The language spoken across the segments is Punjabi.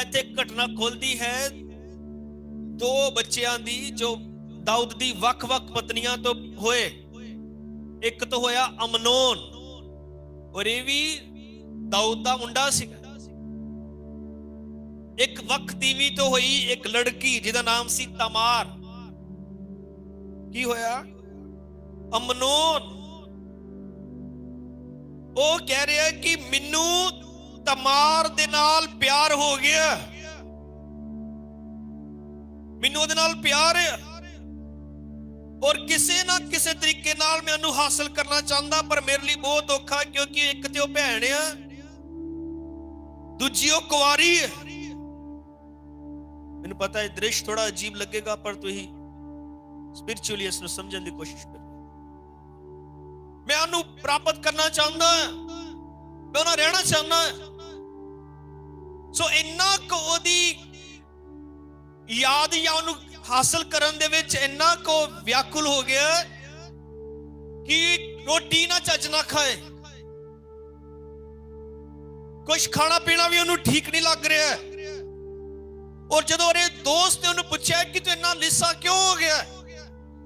ਇੱਥੇ ਘਟਨਾ ਖੁੱਲਦੀ ਹੈ। ਦੋ ਬੱਚਿਆਂ ਦੀ ਜੋ ਦਾਊਦ ਦੀ ਵੱਖ-ਵੱਖ ਪਤਨੀਆਂ ਤੋਂ ਹੋਏ। ਇੱਕ ਤੋਂ ਹੋਇਆ ਅਮਨੋਨ ਔਰ ਇਹ ਵੀ ਦਾਊਦ ਦਾ ਮੁੰਡਾ ਸੀਗਾ। ਇੱਕ ਵਕਤ ਤੀਵੀ ਤੋਂ ਹੋਈ ਇੱਕ ਲੜਕੀ ਜਿਹਦਾ ਨਾਮ ਸੀ ਤਮਾਰ। ਕੀ ਹੋਇਆ? ਅਮਨੋਨ। ਉਹ ਕਹਿ ਰਿਹਾ ਕਿ ਮੈਨੂੰ ਤਮਾਰ ਦੇ ਨਾਲ ਪਿਆਰ ਹੋ ਗਿਆ। ਮੈਨੂੰ ਉਹਦੇ ਨਾਲ ਪਿਆਰ ਹੈ। ਔਰ ਕਿਸੇ ਨਾ ਕਿਸੇ ਤਰੀਕੇ ਨਾਲ ਮੈਂ ਉਹਨੂੰ ਹਾਸਲ ਕਰਨਾ ਚਾਹੁੰਦਾ, ਪਰ ਮੇਰੇ ਲਈ ਬਹੁਤ ਔਖਾ ਕਿਉਂਕਿ ਇੱਕ ਤੇ ਉਹ ਭੈਣ ਆ, ਦੂਜੀ ਉਹ ਕੁਆਰੀ ਹੈ। ਮੈਨੂੰ ਪਤਾ ਹੈ ਦ੍ਰਿਸ਼ ਥੋੜਾ ਅਜੀਬ ਲੱਗੇਗਾ, ਪਰ ਤੁਸੀਂ ਸਪਿਰਚੁਅਲੀ ਇਸ ਨੂੰ ਸਮਝਣ ਦੀ ਕੋਸ਼ਿਸ਼ ਕਰੋ। ਮੈਂ ਉਹਨੂੰ ਪ੍ਰਾਪਤ ਕਰਨਾ ਚਾਹੁੰਦਾ, ਮੈਂ ਉਹਨਾਂ ਰਹਿਣਾ ਚਾਹੁੰਦਾ। ਸੋ ਇੰਨਾ ਕੁ ਉਹਦੀ ਯਾਦ ਜਾਂ ਉਹਨੂੰ ਹਾਸਲ ਕਰਨ ਦੇ ਵਿੱਚ ਇੰਨਾ ਕੋ ਵਿਆਕੁਲ ਹੋ ਗਿਆ ਕਿ ਰੋਟੀ ਨਾ ਚੱਜ ਨਾ ਖਾਏ। ਕੁਝ ਖਾਣਾ ਪੀਣਾ ਵੀ ਉਹਨੂੰ ਠੀਕ ਨਹੀਂ ਲੱਗ ਰਿਹਾ। ਔਰ ਜਦੋਂ ਉਹਦੇ ਦੋਸਤ ਨੇ ਉਹਨੂੰ ਪੁੱਛਿਆ ਕਿ ਤੂੰ ਇੰਨਾ ਲਿੱਸਾ ਕਿਉਂ ਹੋ ਗਿਆ?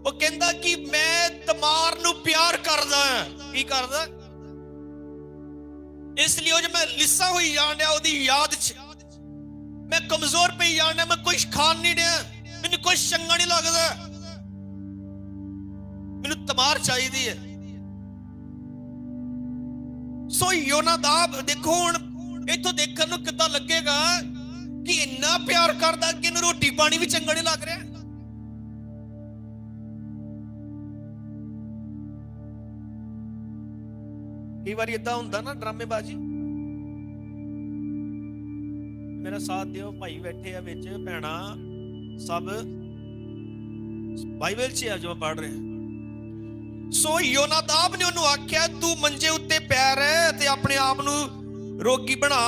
ਉਹ ਕਹਿੰਦਾ ਕਿ ਮੈਂ ਤਮਾਰ ਨੂੰ ਪਿਆਰ ਕਰਦਾ ਹਾਂ। ਕੀ ਕਰਦਾ? ਇਸ ਲਈ ਉਹ ਜੇ ਮੈਂ ਲਿੱਸਾ ਹੋਈ ਜਾਣ ਡਿਆ ਉਹਦੀ ਯਾਦ 'ਚ। ਮੈਂ ਕਮਜ਼ੋਰ ਪਈ ਜਾਣ ਡਿਆ, ਮੈਂ ਕੁਝ ਖਾਣ ਨਹੀਂ ਡਿਆ। ਮੈਨੂੰ ਕੁਝ ਚੰਗਾ ਨਹੀਂ ਲੱਗਦਾ। ਮੈਨੂੰ ਤਮਾਰ ਚਾਹੀਦੀ ਹੈ। ਸੋ ਯੋਨਾਦਾਬ, ਦੇਖੋ ਹੁਣ, ਇੱਥੋਂ ਦੇਖਣ ਨੂੰ ਕਿੱਦਾਂ ਲੱਗੇਗਾ ਕਿ ਇੰਨਾ ਪਿਆਰ ਕਰਦਾ ਕਿ ਇਹਨੂੰ ਰੋਟੀ ਪਾਣੀ ਵੀ ਚੰਗਾ ਨਹੀਂ ਲੱਗ ਰਿਹਾ। ਕਈ ਵਾਰੀ ਇਦਾਂ ਹੁੰਦਾ ਨਾ ਡਰਾਮੇਬਾਜ਼ੀ। ਮੇਰਾ ਸਾਥ ਦਿਓ, ਭਾਈ ਬੈਠੇ ਆ ਵਿੱਚ, ਭੈਣਾ, ਸਭ। ਬਾਈਬਲ 'ਚ ਆ ਜੋ ਪੜ ਰਹੇ ਸੋ ਯੋਨਾਦਾਬ ਨੇ ਉਹਨੂੰ ਆਖਿਆ, ਤੂੰ ਮੰਜੇ ਉੱਤੇ ਪੈ ਰਹਿ ਤੇ ਆਪਣੇ ਆਪ ਨੂੰ ਰੋਗੀ ਬਣਾ।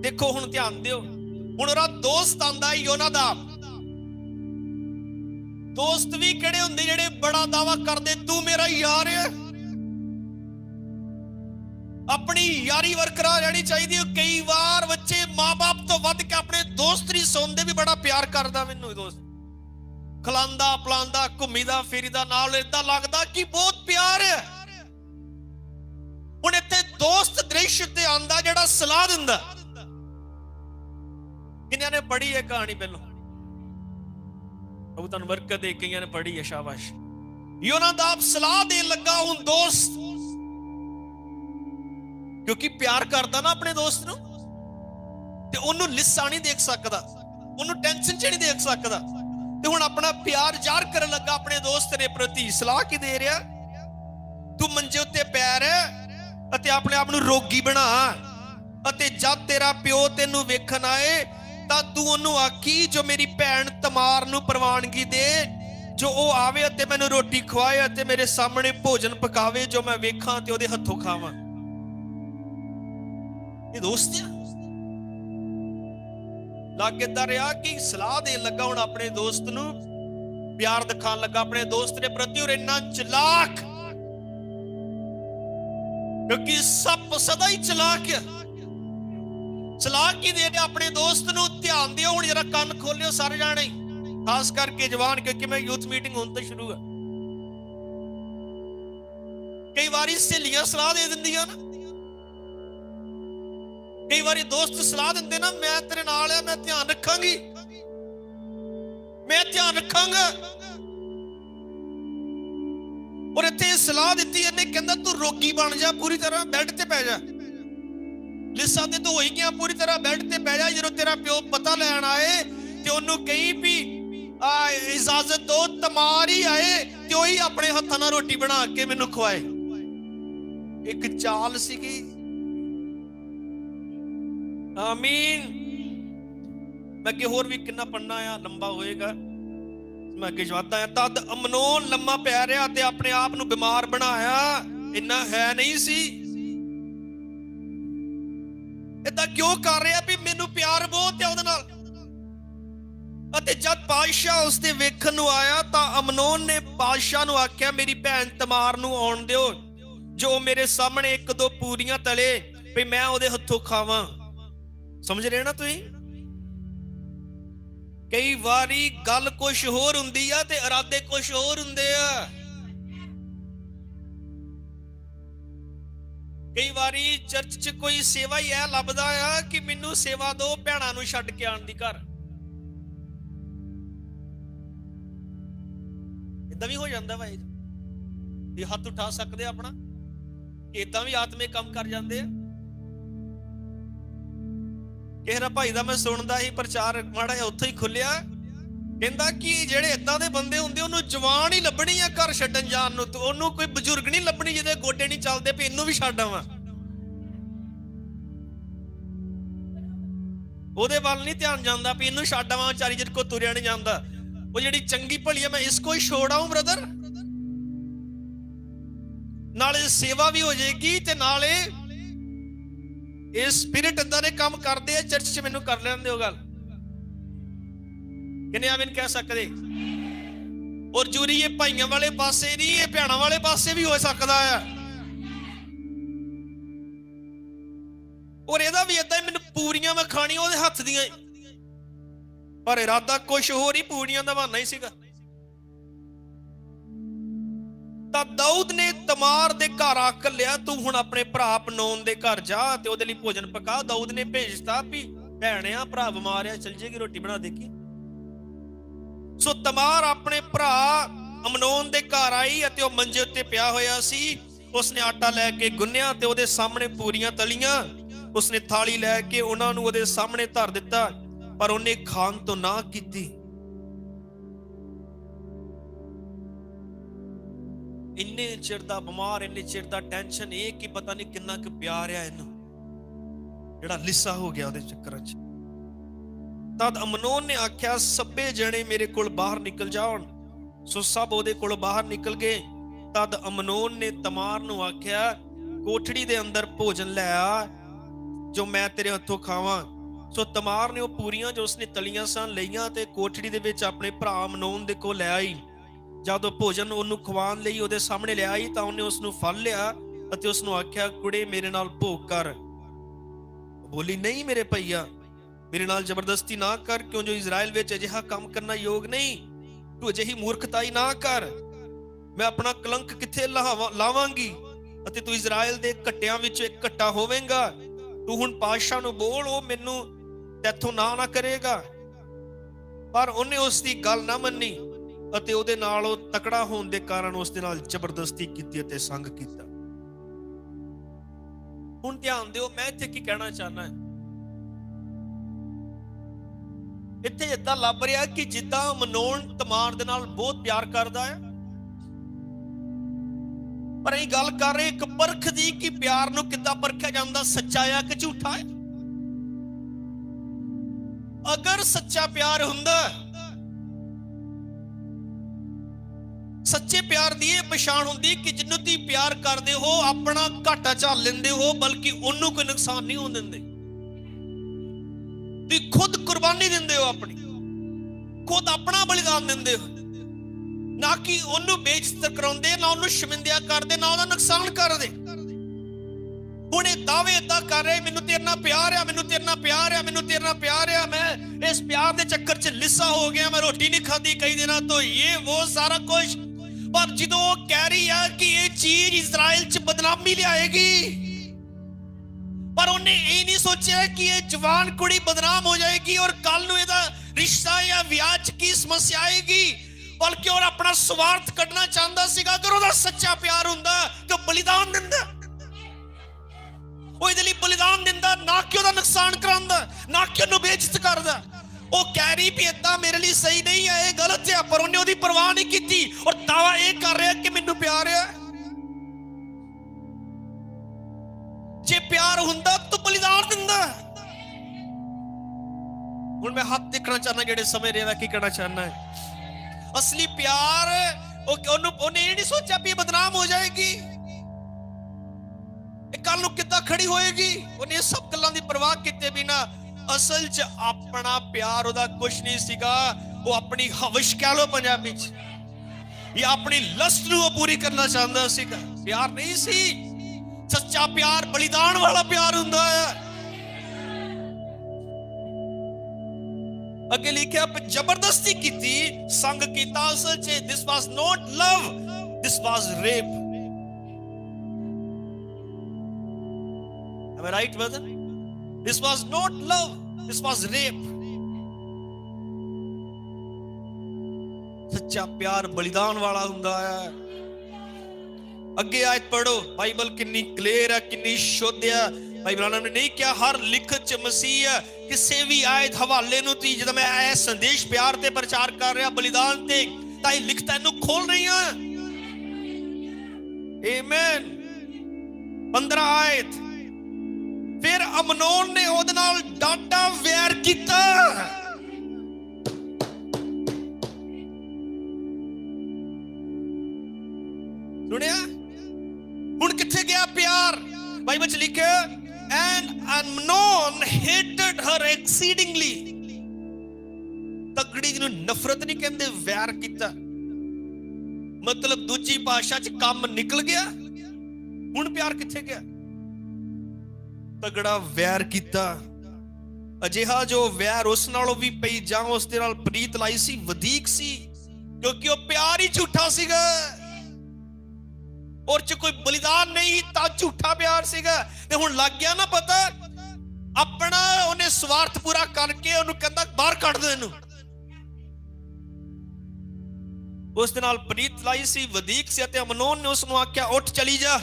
ਦੇਖੋ ਹੁਣ ਧਿਆਨ ਦਿਓ। ਹੁਣ ਉਹਦਾ ਦੋਸਤ ਆਂਦਾ ਯੋਨਾਦਾਬ। ਦੋਸਤ ਵੀ ਕਿਹੜੇ ਹੁੰਦੇ ਜਿਹੜੇ ਬੜਾ ਦਾਵਾ ਕਰਦੇ, ਤੂੰ ਮੇਰਾ ਯਾਰ ਹੈ ਆਪਣੀ ਯਾਰੀ ਵਰਕਰਾਂ ਰਹਿਣੀ ਚਾਹੀਦੀ ਹੈ। ਕਈ ਵਾਰ ਬੱਚੇ ਮਾਪੇ ਤੋਂ ਵੱਧ ਕੇ ਆਪਣੇ ਦੋਸਤ ਨਹੀਂ ਸੁਣਦੇ, ਵੀ ਬੜਾ ਪਿਆਰ ਕਰਦਾ ਮੈਨੂੰ ਦੋਸਤ। ਖਲਾਂਦਾ, ਪਲਾਂਦਾ, ਘੁੰਮੀਦਾ, ਫਿਰੀਦਾ, ਨਾਲ ਇਦਾਂ ਲੱਗਦਾ ਕਿ ਬਹੁਤ ਪਿਆਰ ਹੈ। ਹੁਣ ਇੱਥੇ ਦੋਸਤ ਦ੍ਰਿਸ਼ ਤੇ ਆਂਦਾ ਜਿਹੜਾ ਸਲਾਹ ਦਿੰਦਾ। ਕਿੰਨਿਆਂ ਨੇ ਪੜ੍ਹੀ ਹੈ ਕਹਾਣੀ ਪਹਿਲਾਂ? ਉਹ ਤੁਹਾਨੂੰ ਬਰਕਤ ਦੇ ਕਈਆਂ ਨੇ ਪੜ੍ਹੀ ਹੈ, ਸ਼ਾਬਾਸ਼। ਯੋਨਾ ਦਾ ਆਪ ਸਲਾਹ ਦੇਣ ਲੱਗਾ ਹੁਣ ਦੋਸਤ ਕਿਉਂਕਿ ਪਿਆਰ ਕਰਦਾ ਨਾ ਆਪਣੇ ਦੋਸਤ ਨੂੰ, ਤੇ ਉਹਨੂੰ ਲਿੱਸਾ ਨਹੀਂ ਦੇਖ ਸਕਦਾ, ਉਹਨੂੰ ਟੈਨਸ਼ਨ ਚ ਨਹੀਂ ਦੇਖ ਸਕਦਾ। ਤੇ ਹੁਣ ਆਪਣਾ ਪਿਆਰ ਜ਼ਾਹਰ ਕਰਨ ਲੱਗਾ ਆਪਣੇ ਦੋਸਤ ਦੇ ਪ੍ਰਤੀ ਸਲਾਹ ਕੀ ਦੇ ਰਿਹਾ? ਤੂੰ ਮੰਜੇ ਉੱਤੇ ਪੈ ਰਹਿ ਅਤੇ ਆਪਣੇ ਆਪ ਨੂੰ ਰੋਗੀ ਬਣਾ ਅਤੇ ਜਦ ਤੇਰਾ ਪਿਓ ਤੈਨੂੰ ਵੇਖਣ ਆਏ, ਤਾਂ ਤੂੰ ਉਹਨੂੰ ਆਖੀ, ਜੋ ਮੇਰੀ ਭੈਣ ਤਮਾਰ ਨੂੰ ਪ੍ਰਵਾਨਗੀ ਦੇ, ਜੋ ਉਹ ਆਵੇ ਅਤੇ ਮੈਨੂੰ ਰੋਟੀ ਖਵਾਏ ਅਤੇ ਮੇਰੇ ਸਾਹਮਣੇ ਭੋਜਨ ਪਕਾਵੇ, ਜੋ ਮੈਂ ਵੇਖਾਂ ਤੇ ਉਹਦੇ ਹੱਥੋਂ ਖਾਵਾਂ। ਇਹ ਦੋਸਤ ਆ। ਲੱਗ ਇਦਾਂ ਰਿਹਾ ਕਿ ਸਲਾਹ ਦੇਣ ਲੱਗਾ ਹੁਣ ਆਪਣੇ ਦੋਸਤ ਨੂੰ। ਪਿਆਰ ਦਿਖਾਣ ਲੱਗਾ ਆਪਣੇ ਦੋਸਤ ਦੇ ਪ੍ਰਤੀ ਔਰ ਇੰਨਾ ਚਲਾਕ ਕਿਉਂਕਿ ਸੱਪ ਸਦਾ ਹੀ ਚਲਾਕ ਹੈ ਚਲਾਕ ਹੀ ਦੇ ਆਪਣੇ ਦੋਸਤ ਨੂੰ? ਧਿਆਨ ਦਿਓ ਹੁਣ ਜਰਾ ਕੰਨ ਖੋਲਿਓ ਸਾਰੇ ਜਾਣੇ। ਖਾਸ ਕਰਕੇ ਜਵਾਨ, ਕਿਉਂਕਿ ਮੈਂ ਯੂਥ ਮੀਟਿੰਗ ਹੁਣ ਤੋਂ ਸ਼ੁਰੂ ਹੈ ਕਈ ਵਾਰੀ ਸਹੇਲੀਆਂ ਸਲਾਹ ਦੇ ਦਿੰਦੀਆਂ ਨਾ। ਕਈ ਵਾਰੀ ਦੋਸਤ ਸਲਾਹ ਦਿੰਦੇ ਨਾ, ਮੈਂ ਤੇਰੇ ਨਾਲ ਆ, ਮੈਂ ਧਿਆਨ ਰੱਖਾਂਗੀ। ਮੈਂ ਧਿਆਨ ਰੱਖਾਂਗਾ। ਔਰ ਇੱਥੇ ਸਲਾਹ ਦਿੱਤੀ ਇਹਨੇ, ਕਹਿੰਦਾ, ਤੂੰ ਰੋਗੀ ਬਣ ਜਾ, ਪੂਰੀ ਤਰ੍ਹਾਂ ਬੈੱਡ ਤੇ ਪੈ ਜਾ। ਲਿਸਾ ਤੇ ਤੂੰ ਹੋਈ ਗਿਆ, ਪੂਰੀ ਤਰ੍ਹਾਂ ਬੈੱਡ ਤੇ ਪੈ ਜਾ। ਜਦੋਂ ਤੇਰਾ ਪਿਓ ਪਤਾ ਲੈਣ ਆਏ ਤੇ ਉਹਨੂੰ ਕਹੀ ਵੀ ਆ ਇਜਾਜ਼ਤ ਦੋ, ਤਮਾਰੀ ਆਏ, ਤੇ ਉਹੀ ਆਪਣੇ ਹੱਥਾਂ ਨਾਲ ਰੋਟੀ ਬਣਾ ਕੇ ਮੈਨੂੰ ਖਵਾਏ। ਇੱਕ ਚਾਲ ਸੀਗੀ ਆਮੀਨ ਮੈਂ ਅੱਗੇ ਹੋਰ ਵੀ ਕਿੰਨਾ ਪੜਨਾ ਆ, ਲੰਬਾ ਹੋਏਗਾ। ਮੈਂ ਅੱਗੇ ਜਵਾਦਾ ਆ, ਤਦ ਅਮਨੋਨ ਲੰਮਾ ਪੈ ਰਿਹਾ ਤੇ ਆਪਣੇ ਆਪ ਨੂੰ ਬਿਮਾਰ ਬਣਾਇਆ। ਇੰਨਾ ਹੈ ਨਹੀਂ ਸੀ। ਇਦਾਂ ਕਿਉਂ ਕਰ ਰਿਹਾ ਵੀ ਮੈਨੂੰ ਪਿਆਰ ਬਹੁਤ ਹੈ ਉਹਦੇ ਨਾਲ? ਅਤੇ ਜਦ ਬਾਦਸ਼ਾਹ ਉਸ ਦੇ ਵੇਖਣ ਨੂੰ ਆਇਆ ਤਾਂ ਅਮਨੋਨ ਨੇ ਬਾਦਸ਼ਾਹ ਨੂੰ ਆਖਿਆ, ਮੇਰੀ ਭੈਣ ਤਮਾਰ ਨੂੰ ਆਉਣ ਦਿਓ। ਜੋ ਮੇਰੇ ਸਾਹਮਣੇ ਇੱਕ ਦੋ ਪੂਰੀਆਂ ਤਲੇ, ਵੀ ਮੈਂ ਉਹਦੇ ਹੱਥੋਂ ਖਾਵਾਂ। ਸਮਝ ਰਹੇ ਨਾ ਤੁਸੀਂ? ਕਈ ਵਾਰੀ ਗੱਲ ਕੁਝ ਹੋਰ ਹੁੰਦੀ ਆ ਤੇ ਇਰਾਦੇ ਕੁਝ ਹੋਰ ਹੁੰਦੇ ਆ। ਕਈ ਵਾਰੀ ਚਰਚ 'ਚ ਕੋਈ ਸੇਵਾ ਹੀ ਐ ਲੱਭਦਾ ਆ ਕਿ ਮੈਨੂੰ ਸੇਵਾ ਦੋ ਭੈਣਾਂ ਨੂੰ ਛੱਡ ਕੇ ਆਣ ਦੀ ਘਰ। ਇਦਾਂ ਵੀ ਹੋ ਜਾਂਦਾ ਵਾ ਇਹ। ਇਹ ਹੱਥ ਉਠਾ ਸਕਦੇ ਆ ਆਪਣਾ। ਇਦਾਂ ਵੀ ਆਤਮੇ ਕੰਮ ਕਰ ਜਾਂਦੇ ਆ। ਕਿਸੇ ਦਾ ਭਾਈ ਦਾ ਮੈਂ ਸੁਣਦਾ ਹੀ ਪ੍ਰਚਾਰ ਮਾੜਾ ਜਿਹਾ ਉੱਥੇ ਹੀ ਖੁੱਲਿਆ ਕਹਿੰਦਾ ਕਿ ਜਿਹੜੇ ਇਦਾਂ ਦੇ ਬੰਦੇ ਹੁੰਦੇ, ਉਹਨੂੰ ਜਵਾਨ ਹੀ ਲੱਭਣੀ ਆ ਘਰ ਛੱਡਣ ਜਾਣ ਨੂੰ, ਤੇ ਉਹਨੂੰ ਕੋਈ ਬਜ਼ੁਰਗ ਨਹੀਂ ਲੱਭਣੀ ਜਿਹਦੇ ਗੋਡੇ ਨਹੀਂ ਚੱਲਦੇ, ਵੀ ਇਹਨੂੰ ਵੀ ਛੱਡ ਆਵਾਂ। ਉਹਦੇ ਵੱਲ ਨਹੀਂ ਧਿਆਨ ਜਾਂਦਾ, ਵੀ ਇਹਨੂੰ ਛੱਡ ਆਵਾਂ, ਵਿਚਾਰੀ ਜਿਹਦੇ ਕੋ ਤੁਰਿਆ ਨਹੀਂ ਜਾਂਦਾ। ਉਹ ਜਿਹੜੀ ਚੰਗੀ ਭਲੀ ਆ, ਮੈਂ ਇਸ ਕੋਈ ਛੋੜ ਆਉਂ ਬ੍ਰਦਰ ਨਾਲੇ ਸੇਵਾ ਵੀ ਹੋ ਜਾਏਗੀ ਤੇ ਨਾਲੇ ਇਹ ਸਪਿਰਿਟ ਇਦਾਂ ਦੇ ਕੰਮ ਕਰਦੇ ਆ ਚਰਚ 'ਚ ਮੈਨੂੰ ਕਰ ਲੈਣ ਦਿਓ ਗੱਲ। ਕਿੰਨੇ ਆਮੀਨ ਕਹਿ ਸਕਦੇ? ਔਰ ਜੂਰੀ ਇਹ ਭਾਈਆਂ ਵਾਲੇ ਪਾਸੇ ਨਹੀਂ, ਇਹ ਭੈਣਾਂ ਵਾਲੇ ਪਾਸੇ ਵੀ ਹੋ ਸਕਦਾ ਆ। ਔਰ ਇਹਦਾ ਵੀ ਇਦਾਂ ਹੀ ਮੈਨੂੰ ਪੂਰੀਆਂ ਮੈਂ ਖਾਣੀਆਂ ਉਹਦੇ ਹੱਥ ਦੀਆਂ ਪਰ ਇਰਾਦਾ ਕੁਝ ਹੋਰ ਹੀ ਪੂਰੀਆਂ ਦਾ ਬਹਾਨਾ ਹੀ ਸੀਗਾ। ਤਾਂ ਦਾਊਦ ਨੇ ਤਮਾਰ ਦੇ ਘਰ ਆ ਕੱਲਿਆ ਤੂੰ ਹੁਣ ਆਪਣੇ ਭਰਾ ਪਨੋਨ ਦੇ ਘਰ ਜਾ ਤੇ ਉਹਦੇ ਲਈ ਭੋਜਨ ਪਕਾ। ਦਾਊਦ ਨੇ ਭੇਜਤਾ ਵੀ, ਭੈਣਿਆ, ਭਰਾ ਬਿਮਾਰ ਆ, ਚਲ ਜੇਗੀ ਰੋਟੀ ਬਣਾ ਦੇਖੀ। ਸੋ ਤਮਾਰ ਆਪਣੇ ਭਰਾ ਅਮਨੋਨ ਦੇ ਘਰ ਆਈ ਅਤੇ ਉਹ ਮੰਜੇ ਉੱਤੇ ਪਿਆ ਹੋਇਆ ਸੀ। ਉਸਨੇ ਆਟਾ ਲੈ ਕੇ ਗੁੰਨਿਆ ਤੇ ਉਹਦੇ ਸਾਹਮਣੇ ਪੂਰੀਆਂ ਤਲੀਆਂ। ਉਸਨੇ ਥਾਲੀ ਲੈ ਕੇ ਉਹਨਾਂ ਨੂੰ ਉਹਦੇ ਸਾਹਮਣੇ ਧਰ ਦਿੱਤਾ, ਪਰ ਉਹਨੇ ਖਾਣ ਤੋਂ ਨਾ ਕੀਤੀ। ਇੰਨੇ ਚਿਰ ਦਾ ਬਿਮਾਰ, ਇੰਨੇ ਚਿਰ ਦਾ ਟੈਨਸ਼ਨ ਇਹ ਕਿ ਪਤਾ ਨਹੀਂ ਕਿੰਨਾ ਕੁ ਪਿਆਰ ਆ ਇਹਨੂੰ। ਜਿਹੜਾ ਲਿੱਸਾ ਹੋ ਗਿਆ ਉਹਦੇ ਚੱਕਰਾਂ 'ਚ। ਤਦ ਅਮਨੋਨ ਨੇ ਆਖਿਆ ਸਭੇ ਜਣੇ ਮੇਰੇ ਕੋਲ ਬਾਹਰ ਨਿਕਲ ਜਾਉਣ। ਸੋ ਸਭ ਉਹਦੇ ਕੋਲ ਬਾਹਰ ਨਿਕਲ ਗਏ। ਤਦ ਅਮਨੋਨ ਨੇ ਤਮਾਰ ਨੂੰ ਆਖਿਆ, ਕੋਠੜੀ ਦੇ ਅੰਦਰ ਭੋਜਨ ਲੈ ਆ, ਜੋ ਮੈਂ ਤੇਰੇ ਹੱਥੋਂ ਖਾਵਾਂ। ਸੋ ਤਮਾਰ ਨੇ ਉਹ ਪੂਰੀਆਂ ਜੋ ਉਸਨੇ ਤਲੀਆਂ ਸਨ ਲਈਆਂ ਤੇ ਕੋਠੜੀ ਦੇ ਵਿੱਚ ਆਪਣੇ ਭਰਾ ਅਮਨੋਨ ਦੇ ਕੋਲ ਲੈ ਆਈ। ਜਦ ਉਹ ਭੋਜਨ ਉਹਨੂੰ ਖਵਾਉਣ ਲਈ ਉਹਦੇ ਸਾਹਮਣੇ ਲਿਆਈ ਤਾਂ ਉਹਨੇ ਉਸ ਨੂੰ ਫੜ ਲਿਆ ਅਤੇ ਉਸ ਨੂੰ ਆਖਿਆ, ਕੁੜੇ, ਮੇਰੇ ਨਾਲ ਭੋਗ ਕਰ। ਬੋਲੀ, ਨਹੀਂ ਮੇਰੇ ਭਈਆ, ਮੇਰੇ ਨਾਲ ਜ਼ਬਰਦਸਤੀ ਨਾ ਕਰ, ਕਿਉਂ ਜੋ ਇਜ਼ਰਾਈਲ ਵਿੱਚ ਅਜਿਹਾ ਕੰਮ ਕਰਨਾ ਯੋਗ ਨਹੀਂ? ਤੂੰ ਅਜਿਹੀ ਮੂਰਖਤਾਈ ਨਾ ਕਰ। ਮੈਂ ਆਪਣਾ ਕਲੰਕ ਕਿੱਥੇ ਲਾਵਾਂ- ਲਾਵਾਂਗੀ? ਅਤੇ ਤੂੰ ਇਜ਼ਰਾਈਲ ਦੇ ਘੱਟਿਆਂ ਵਿੱਚੋਂ ਇੱਕ ਘੱਟਾ ਹੋਵੇਂਗਾ? ਤੂੰ ਹੁਣ ਪਾਤਸ਼ਾਹ ਨੂੰ ਬੋਲ, ਉਹ ਮੈਨੂੰ ਤੇਥੋਂ ਨਾ ਨਾ ਕਰੇਗਾ। ਪਰ ਉਹਨੇ ਉਸ ਦੀ ਗੱਲ ਨਾ ਮੰਨੀ। ਅਤੇ ਉਹਦੇ ਨਾਲ ਉਹ ਤਕੜਾ ਹੋਣ ਦੇ ਕਾਰਨ ਉਸ ਦੇ ਨਾਲ ਜ਼ਬਰਦਸਤੀ ਕੀਤੀ ਅਤੇ ਸੰਗ ਕੀਤਾ। ਹੁਣ ਧਿਆਨ ਦਿਓ, ਮੈਂ ਇੱਥੇ ਕੀ ਕਹਿਣਾ ਚਾਹਨਾ ਹੈ। ਇੱਥੇ ਇਦਾਂ ਲੱਭ ਰਿਹਾ ਕਿ ਜਿੱਦਾਂ ਮਨੋਨ ਤਮਾਰ ਦੇ ਨਾਲ ਬਹੁਤ ਪਿਆਰ ਕਰਦਾ ਹੈ। ਪਰ ਇਹ ਗੱਲ ਕਰ ਰਹੇ ਇੱਕ ਪਰਖ ਦੀ ਕਿ ਪਿਆਰ ਨੂੰ ਕਿੱਦਾਂ ਪਰਖਿਆ ਜਾਂਦਾ, ਸੱਚਾ ਆ ਕਿ ਝੂਠਾ ਹੈ? ਅਗਰ ਸੱਚਾ ਪਿਆਰ ਹੁੰਦਾ ਸੱਚੇ ਪਿਆਰ ਦੀ ਇਹ ਪਛਾਣ ਹੁੰਦੀ ਕਿ ਜਿਹਨੂੰ ਤੁਸੀਂ ਪਿਆਰ ਕਰਦੇ ਹੋ, ਆਪਣਾ ਘਾਟਾ ਝੱਲ ਲੈਂਦੇ ਹੋ, ਬਲਕਿ ਉਹਨੂੰ ਕੋਈ ਨੁਕਸਾਨ ਨਹੀਂ ਹੋਣ ਦਿੰਦੇ। ਤੁਸੀਂ ਖੁਦ ਕੁਰਬਾਨੀ ਦਿੰਦੇ ਹੋ ਆਪਣੀ। ਖੁਦ ਆਪਣਾ ਬਲੀਦਾਨ ਦਿੰਦੇ ਹੋ। ਨਾ ਕਿ ਉਹਨੂੰ ਬੇਇੱਜ਼ਤ ਕਰਾਉਂਦੇ, ਨਾ ਉਹਨੂੰ ਸ਼ਰਮਿੰਦਿਆ ਕਰਦੇ, ਨਾ ਉਹਦਾ ਨੁਕਸਾਨ ਕਰਦੇ। ਹੁਣ ਇਹ ਦਾਅਵੇ ਇਦਾਂ ਕਰ ਰਹੇ, ਮੈਨੂੰ ਤੇਰੇ ਨਾਲ ਪਿਆਰ ਆ, ਮੈਨੂੰ ਤੇਰੇ ਨਾਲ ਪਿਆਰ ਆ, ਮੈਨੂੰ ਤੇਰੇ ਨਾਲ ਪਿਆਰ ਆ, ਮੈਂ ਇਸ ਪਿਆਰ ਦੇ ਚੱਕਰ 'ਚ ਲਿੱਸਾ ਹੋ ਗਿਆ, ਮੈਂ ਰੋਟੀ ਨਹੀਂ ਖਾਧੀ ਕਈ ਦਿਨਾਂ ਤੋਂ, ਇਹ, ਉਹ ਸਾਰਾ ਕੁਝ ਪਰ ਜਦੋਂ ਉਹ ਕਹਿ ਰਹੀ ਆ ਕਿ ਇਹ ਚੀਜ਼ ਇਜ਼ਰਾਈਲ 'ਚ ਬਦਨਾਮੀ ਲਿਆਏਗੀ, ਪਰ ਉਹਨੇ ਇਹ ਨਹੀਂ ਸੋਚਿਆ ਕਿ ਇਹ ਜਵਾਨ ਕੁੜੀ ਬਦਨਾਮ ਹੋ ਜਾਏਗੀ ਔਰ ਕੱਲ ਨੂੰ ਇਹਦਾ ਰਿਸ਼ਤਾ ਜਾਂ ਵਿਆਹ 'ਚ ਕੀ ਸਮੱਸਿਆ ਆਏਗੀ। ਬਲਕਿ ਉਹ ਆਪਣਾ ਸਵਾਰਥ ਕੱਢਣਾ ਚਾਹੁੰਦਾ ਸੀਗਾ, ਅਗਰ ਉਹਦਾ ਸੱਚਾ ਪਿਆਰ ਹੁੰਦਾ ਤੇ ਬਲੀਦਾਨ ਦਿੰਦਾ। ਉਹ ਇਹਦੇ ਲਈ ਬਲੀਦਾਨ ਦਿੰਦਾ, ਨਾ ਕਿ ਉਹਦਾ ਨੁਕਸਾਨ ਕਰਾਉਂਦਾ, ਨਾ ਕਿ ਉਹਨੂੰ ਬੇਇੱਜ਼ਤ ਕਰਦਾ। ਉਹ ਕਹਿ ਰਹੀ ਵੀ ਇਦਾਂ ਮੇਰੇ ਲਈ ਸਹੀ ਨਹੀਂ ਹੈ, ਇਹ ਗਲਤ ਹੈ, ਪਰ ਉਹਨੇ ਉਹਦੀ ਪਰਵਾਹ ਨਹੀਂ ਕੀਤੀ। ਔਰ ਦਾਵਾ ਇਹ ਕਰ ਰਿਹਾ ਕਿ ਮੈਨੂੰ ਪਿਆਰ ਹੈ। ਜੇ ਪਿਆਰ ਹੁੰਦਾ ਤਾਂ ਬਲੀਦਾਨ ਦਿੰਦਾ ਹੁਣ ਮੈਂ ਹੱਥ ਦੇਖਣਾ ਚਾਹਨਾ ਜਿਹੜੇ ਸਮੇਂ ਰਿਹਾ ਕੀ ਕਹਿਣਾ ਚਾਹਨਾ ਹੈ। ਅਸਲੀ ਪਿਆਰ, ਉਹ ਉਹਨੂੰ ਉਹਨੇ ਇਹ ਨਹੀਂ ਸੋਚਿਆ ਵੀ ਇਹ ਬਦਨਾਮ ਹੋ ਜਾਏਗੀ। ਇਹ ਕੱਲ ਨੂੰ ਕਿੱਦਾਂ ਖੜੀ ਹੋਏਗੀ? ਉਹਨੇ ਇਹ ਸਭ ਗੱਲਾਂ ਦੀ ਪਰਵਾਹ ਕੀਤੇ ਬਿਨਾ ਅਸਲ 'ਚ ਆਪਣਾ ਪਿਆਰ ਉਹਦਾ ਕੁਝ ਨਹੀਂ ਸੀਗਾ, ਉਹ ਆਪਣੀ ਹਵਸ਼ ਕਹਿ ਲੋ ਪੰਜਾਬੀ 'ਚ। ਇਹ ਆਪਣੀ ਲਸਟ ਨੂੰ ਉਹ ਪੂਰੀ ਕਰਨਾ ਚਾਹੁੰਦਾ ਸੀਗਾ। ਪਿਆਰ ਨਹੀਂ ਸੀ। ਸੱਚਾ ਪਿਆਰ ਬਲੀਦਾਨ ਵਾਲਾ ਪਿਆਰ ਹੁੰਦਾ ਹੈ ਅੱਗੇ ਲਿਖਿਆ ਪ- ਜ਼ਬਰਦਸਤੀ ਕੀਤੀ, ਸੰਗ ਕੀਤਾ ਅਸਲ 'ਚ। This was not love this was rape Am I right. This was not love. This was rape. ਸੱਚਾ ਪਿਆਰ ਬਲੀਦਾਨ ਵਾਲਾ ਹੁੰਦਾ ਹੈ। ਅੱਗੇ ਆਇਤ ਪੜੋ ਬਾਈਬਲ ਕਿੰਨੀ ਕਲੀਅਰ ਹੈ, ਕਿੰਨੀ ਸ਼ੁੱਧ ਹੈ। ਭਾਈ ਬਰਾਨਾ ਨੇ ਨਹੀਂ ਕਿਹਾ, ਹਰ ਲਿਖਤ ਚ ਮਸੀਹ ਹੈ। ਕਿਸੇ ਵੀ ਆਇਤ ਹਵਾਲੇ ਨੂੰ ਤੀ ਜਦੋਂ ਮੈਂ ਇਹ ਸੰਦੇਸ਼ ਪਿਆਰ ਤੇ ਪ੍ਰਚਾਰ ਕਰ ਰਿਹਾ, ਬਲੀਦਾਨ ਤੇ, ਤਾਂ ਇਹ ਲਿਖਤਾਂ ਇਹਨੂੰ ਖੋਲ ਰਹੀ ਹਾਂ। ਆਮੇਨ 15 ਆਇਤ। ਫਿਰ ਅਮਨੋਨ ਨੇ ਉਹਦੇ ਨਾਲ ਡਾਟਾ ਵੈਰ ਕੀਤਾ। ਸੁਣਿਆ? ਹੁਣ ਕਿੱਥੇ ਗਿਆ ਪਿਆਰ? ਬਾਈਬਲ ਚ ਲਿਖਿਆ and Amnon hated her exceedingly ਤਗੜੀ ਨੂੰ ਨਫ਼ਰਤ ਨਹੀਂ ਕਹਿੰਦੇ, ਵੈਰ ਕੀਤਾ। ਮਤਲਬ ਦੂਜੀ ਭਾਸ਼ਾ ਚ ਕੰਮ ਨਿਕਲ ਗਿਆ। ਹੁਣ ਪਿਆਰ ਕਿੱਥੇ ਗਿਆ? ਤਗੜਾ ਵੈਰ ਕੀਤਾ। ਅਜਿਹਾ ਜੋ ਵੈਰ ਉਸ ਨਾਲੋਂ ਵੀ ਪਈ ਜਾਂ ਉਸ ਦੇ ਨਾਲ ਪ੍ਰੀਤ ਲਾਈ ਸੀ, ਵਧੀਕ ਸੀ, ਕਿਉਂਕਿ ਉਹ ਪਿਆਰ ਹੀ ਝੂਠਾ ਸੀਗਾ। ਔਰ ਚ ਕੋਈ ਬਲੀਦਾਨ ਨਹੀਂ, ਤਾਂ ਝੂਠਾ ਪਿਆਰ ਸੀਗਾ। ਤੇ ਹੁਣ ਲੱਗ ਗਿਆ ਨਾ ਪਤਾ, ਆਪਣਾ ਉਹਨੇ ਸਵਾਰਥ ਪੂਰਾ ਕਰਕੇ ਉਹਨੂੰ ਕਹਿੰਦਾ, ਬਾਹਰ ਕੱਢ ਦੇ ਇਹਨੂੰ। ਉਸ ਦੇ ਨਾਲ ਪ੍ਰੀਤ ਲਾਈ ਸੀ, ਵਧੀਕ ਸੀ ਅਤੇ ਅਮਨੋਨ ਨੇ ਉਸ ਨੂੰ ਆਖਿਆ, ਉੱਠ, ਚਲੀ ਜਾ।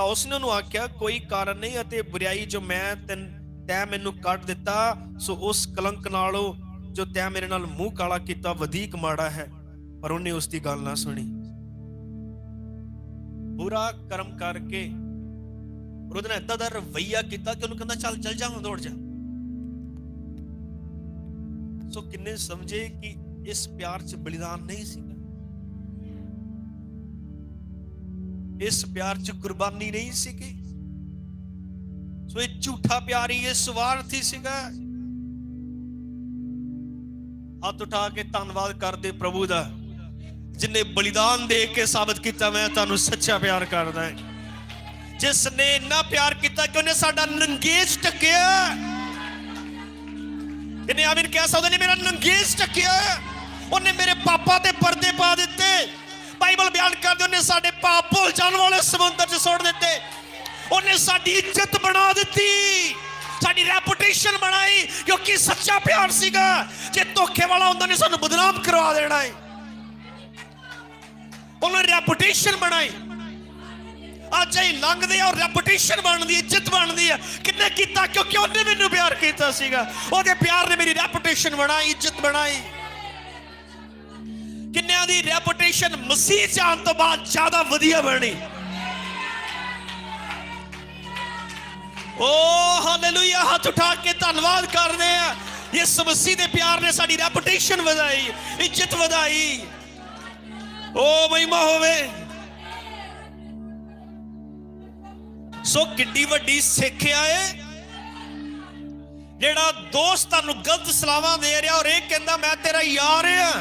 ਤਾਂ ਉਸਨੇ ਉਹਨੂੰ ਆਖਿਆ, ਕੋਈ ਕਾਰਨ ਨਹੀਂ ਅਤੇ ਬੁਰਾਈ ਜੋ ਮੈਂ ਤੈਨ ਤੈਂ ਮੈਨੂੰ ਕੱਢ ਦਿੱਤਾ, ਸੋ ਉਸ ਕਲੰਕ ਨਾਲੋਂ ਜੋ ਤੈਂ ਮੇਰੇ ਨਾਲ ਮੂੰਹ ਕਾਲਾ ਕੀਤਾ, ਵਧੀਕ ਮਾੜਾ ਹੈ। ਪਰ ਉਹਨੇ ਉਸ ਦੀ ਗੱਲ ਨਾ ਸੁਣੀ। ਬੁਰਾ ਕਰਮ ਕਰਕੇ ਉਹਦੇ ਨਾਲ ਏਦਾਂ ਦਾ ਰਵਈਆ ਕੀਤਾ ਕਿ ਉਹਨੂੰ ਕਹਿੰਦਾ, ਚੱਲ ਚੱਲ ਜਾ, ਹੁਣ ਦੌੜ ਜਾ। ਸੋ ਕਿੰਨੇ ਸਮਝੇ ਕਿ ਇਸ ਪਿਆਰ 'ਚ ਬਲੀਦਾਨ ਨਹੀਂ ਸੀ। ਇਸ ਪਿਆਰ 'ਚ ਕੁਰਬਾਨੀ ਨਹੀਂ ਸੀਗੀ। ਸੋ ਇਹ ਝੂਠਾ ਪਿਆਰ ਹੀ ਇਹ ਸਵਾਰਥੀ ਸੀਗਾ। ਹੱਥ ਉਠਾ ਕੇ ਧੰਨਵਾਦ ਕਰਦੇ ਪ੍ਰਭੂ ਦਾ। ਜਿਨੇ ਬਲੀਦਾਨ ਦੇ ਕੇ ਸਾਬਤ ਕੀਤਾ ਮੈਂ ਤੁਹਾਨੂੰ ਸੱਚਾ ਪਿਆਰ ਕਰਦਾ ਹਾਂ। ਜਿਸ ਨੇ ਇੰਨਾ ਪਿਆਰ ਕੀਤਾ ਕਿ ਉਹਨੇ ਸਾਡਾ ਨੰਗੇਜ ਟੱਕਿਆ ਇਹਨੇ ਆਮੀਨ ਕਹਿ ਸਕਦੇ ਨੇ ਮੇਰਾ ਨੰਗੇਜ ਟੱਕਿਆ ਉਹਨੇ ਮੇਰੇ ਪਾਪਾ ਤੇ ਪਰਦੇ ਪਾ ਦਿੱਤੇ। ਬਾਈਬਲ ਬਿਆਨ ਕਰਦੇ, ਉਹਨੇ ਸਾਡੇ ਪਾਪ ਭੁੱਲ ਜਾਣ ਵਾਲੇ ਸਮੁੰਦਰ 'ਚ ਸੁੱਟ ਦਿੱਤੇ। ਉਹਨੇ ਸਾਡੀ ਇੱਜ਼ਤ ਬਣਾ ਦਿੱਤੀ। ਸਾਡੀ ਰੈਪੂਟੇਸ਼ਨ ਬਣਾਈ, ਕਿਉਂਕਿ ਸੱਚਾ ਪਿਆਰ ਸੀਗਾ। ਜੇ ਧੋਖੇ ਵਾਲਾ ਹੁੰਦਾ ਨੇ ਸਾਨੂੰ ਬਦਨਾਮ ਕਰਵਾ ਦੇਣਾ ਹੈ ਉਹਨੇ ਰੈਪੂਟੇਸ਼ਨ ਬਣਾਈ। ਅੱਜ ਹੀ ਲੰਘਦੇ ਆ ਔਰ ਰੈਪੂਟੇਸ਼ਨ ਬਣਦੀ, ਇੱਜ਼ਤ ਬਣਦੀ ਆ। ਕਿੰਨੇ ਕੀਤਾ? ਕਿਉਂਕਿ ਉਹਨੇ ਮੈਨੂੰ ਪਿਆਰ ਕੀਤਾ ਸੀਗਾ। ਉਹਦੇ ਪਿਆਰ ਨੇ ਮੇਰੀ ਰੈਪੂਟੇਸ਼ਨ ਬਣਾਈ, ਇੱਜ਼ਤ ਬਣਾਈ। ਕਿੰਨਿਆਂ ਦੀ ਰੈਪੂਟੇਸ਼ਨ ਮਸੀਹ ਚ ਆਉਣ ਤੋਂ ਬਾਅਦ ਜ਼ਿਆਦਾ ਵਧੀਆ ਬਣੀ? ਓ ਹਾਲੇਲੂਇਆ ਹੱਥ ਉਠਾ ਕੇ ਧੰਨਵਾਦ ਕਰਦੇ ਆ। ਇਸ ਮਸੀਹ ਦੇ ਪਿਆਰ ਨੇ ਸਾਡੀ ਰੈਪੂਟੇਸ਼ਨ ਵਧਾਈ, ਇੱਜ਼ਤ ਵਧਾਈ। ਓ ਮਹਿਮਾ ਹੋਵੇ। ਸੋ ਕਿੱਡੀ ਵੱਡੀ ਸਿੱਖਿਆ ਏ ਜਿਹੜਾ ਦੋਸਤ ਤੁਹਾਨੂੰ ਗਲਤ ਸਲਾਹਾਂ ਦੇ ਰਿਹਾ ਔਰ ਇਹ ਕਹਿੰਦਾ, ਮੈਂ ਤੇਰਾ ਯਾਰ ਆ।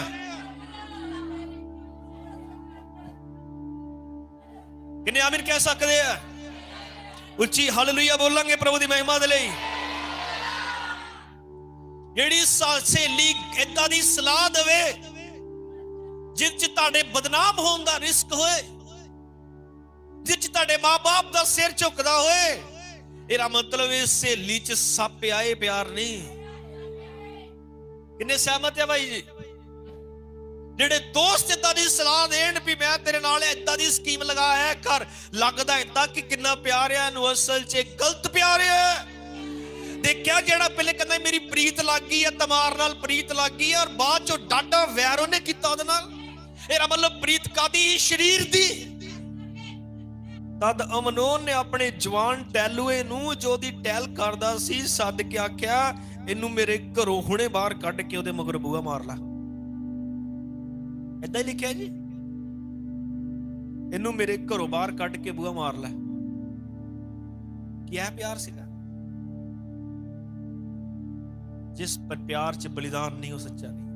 ਕਿੰਨੇ ਆਮੀਨ ਕਹਿ ਸਕਦੇ ਆ? ਉੱਚੀ ਹਾਲੇਲੂਇਆ ਬੋਲਾਂਗੇ ਪ੍ਰਭੂ ਦੀ ਮਹਿਮਾ ਦੇ ਲਈ। ਜਿਹੜੀ ਸਹੇਲੀ ਇਦਾਂ ਦੀ ਸਲਾਹ ਦੇਵੇ, ਜਿਸ ਚ ਤੁਹਾਡੇ ਬਦਨਾਮ ਹੋਣ ਦਾ ਰਿਸਕ ਹੋਏ, ਜਿਸ ਚ ਤੁਹਾਡੇ ਮਾਪੇ ਦਾ ਸਿਰ ਝੁਕਦਾ ਹੋਏ, ਇਹਦਾ ਮਤਲਬ ਇਹ ਸਹੇਲੀ ਚ ਸੱਪ ਆਏ ਪਿਆਰ ਨਹੀਂ। ਕਿੰਨੇ ਸਹਿਮਤ ਹੈ ਭਾਈ ਜੀ? ਜਿਹੜੇ ਦੋਸਤ ਇਦਾਂ ਦੀ ਸਲਾਹ ਦੇਣ ਵੀ ਮੈਂ ਤੇਰੇ ਨਾਲ ਇਦਾਂ ਦੀ ਸਕੀਮ ਲਗਾਇਆ ਕਰ ਲੱਗਦਾ ਇਦਾਂ ਕਿ ਕਿੰਨਾ ਪਿਆਰ ਹੈ ਇਹਨੂੰ ਅਸਲ 'ਚ ਗਲਤ ਪਿਆਰ ਹੈ ਦੇਖਿਆ ਜਿਹੜਾ ਪਹਿਲੇ ਕਹਿੰਦਾ ਮੇਰੀ ਪ੍ਰੀਤ ਲੱਗ ਗਈ ਹੈ ਤਮਾਰ ਨਾਲ ਪ੍ਰੀਤ ਲੱਗ ਗਈ ਹੈ ਔਰ ਬਾਅਦ ਚੋਂ ਡਾਡਾ ਵੈਰ ਉਹਨੇ ਕੀਤਾ ਉਹਦੇ ਨਾਲ। ਇਹਦਾ ਮਤਲਬ ਪ੍ਰੀਤ ਕਾਦੀ ਸਰੀਰ ਦੀ। ਤਦ ਅਮਨੋਨ ਨੇ ਆਪਣੇ ਜਵਾਨ ਟੈਲੂਏ ਨੂੰ, ਜੋ ਦੀ ਟੈਲ ਕਰਦਾ ਸੀ, ਸੱਦ ਕੇ ਆਖਿਆ, ਇਹਨੂੰ ਮੇਰੇ ਘਰੋਂ ਹੁਣੇ ਬਾਹਰ ਕੱਢ ਕੇ ਉਹਦੇ ਮਗਰ ਬੂਆ ਮਾਰ ਲਾ। ਏਦਾਂ ਹੀ ਲਿਖਿਆ ਜੀ? ਇਹਨੂੰ ਮੇਰੇ ਘਰੋਂ ਬਾਹਰ ਕੱਢ ਕੇ ਬੂਹਾ ਮਾਰ ਲੈ। ਕੀ ਇਹ ਪਿਆਰ ਸੀਗਾ? ਜਿਸ ਪਰ ਪਿਆਰ ਚ ਬਲੀਦਾਨ ਨਹੀਂ ਹੋ ਸੱਚਾ ਨਹੀਂ।